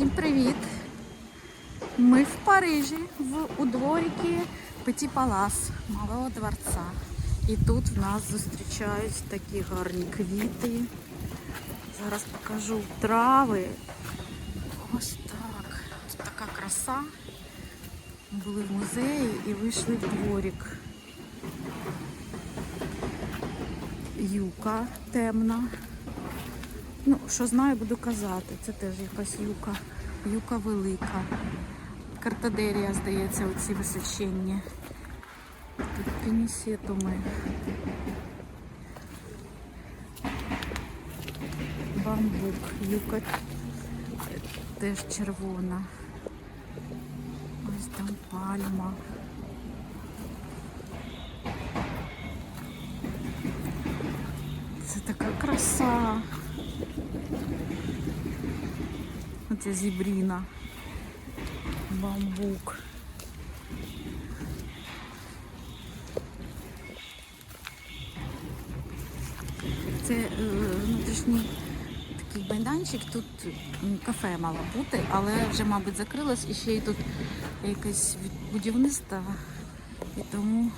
Всім привіт! Ми в Парижі, в у дворіки Петі Палас Малого дворця. І тут в нас зустрічають такі гарні квіти. Зараз покажу трави. Ось так. Ось така краса. Були в музеї і вийшли в дворік. Юка темна. Ну, що знаю, буду казати. Це теж якась юка. Юка велика. Картадерія, здається, оці височенні. Тут пінісетуми. Бамбук. Юка теж червона. Ось там пальма. Це така краса. Оця зібріна. Бамбук. Це е, внутрішній такий майданчик. Тут кафе мало бути, але вже, мабуть, закрилось і ще й тут якесь будівництво. І тому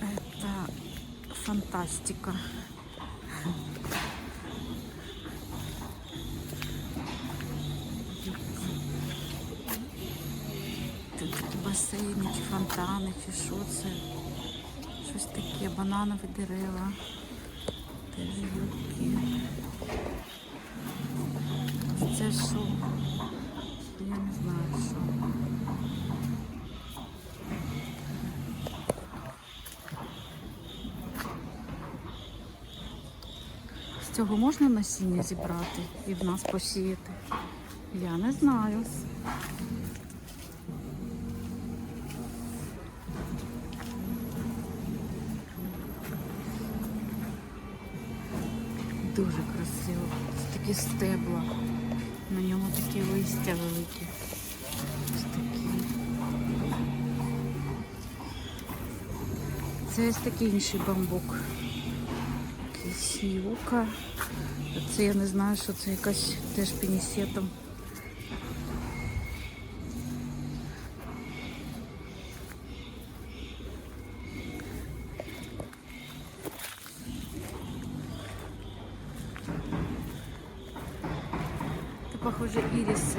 это фантастика. Тут басейни, чи фонтани, чи що це? Щось таке, бананові дерева. Теж юбки. Це що? Я не знаю, що. З цього можна насіння зібрати і в нас посіяти? Я не знаю. Дуже красиво. Це такі стебла. На ньому такі листя великі. Ось такі. Це ось такий інший бамбук. Якийсь юка. Це я не знаю, що це якась теж пінісетом. Похоже, іріси.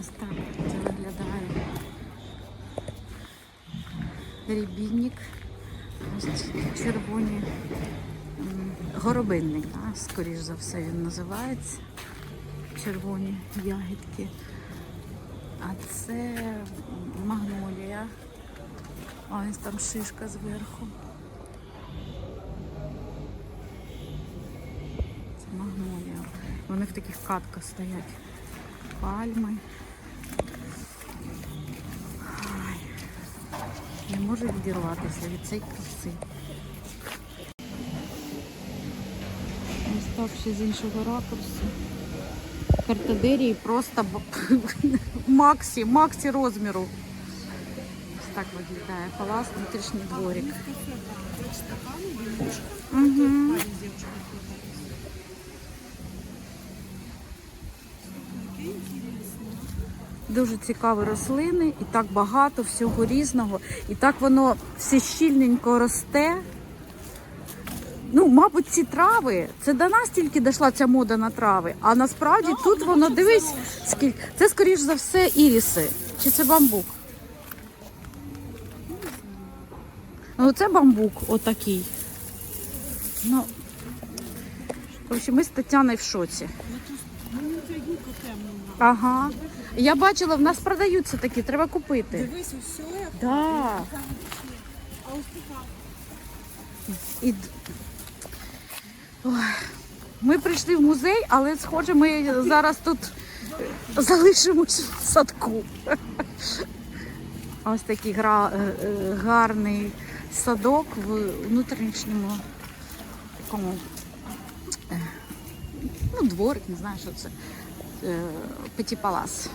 Ось так це виглядає. Рябінник. Ось червоні горобинник, да? скоріш за все він називається. Червоні ягідки. А це магнолія. Ось там шишка зверху. Це магнолія. Вони в таких катках стоять. Пальми. Ай. Не можу відірватися від цієї краси. Ось так ще з іншого ракурсу. Картадерії просто максі, максі розміру. Ось так виглядає палац, внутрішній дворик. Угу. Дуже цікаві рослини, і так багато всього різного. І так воно все щільненько росте. Ну, мабуть, ці трави, це до нас тільки дійшла ця мода на трави. А насправді тут воно дивись, скільки. Це, скоріш за все, іріси. Чи це бамбук? Ну, це бамбук отакий. Ну, коротше, ми з Тетяною в шоці. Ага. Я бачила, в нас продаються такі, треба купити. Дивись, усе. Да. А. І... Ой. Ми прийшли в музей, але схоже, ми зараз тут залишимось в садку. Ось такий гра... е, е, гарний садок в внутрішньому такому е, ну, дворик, не знаю, що це. Е, Петі Палас.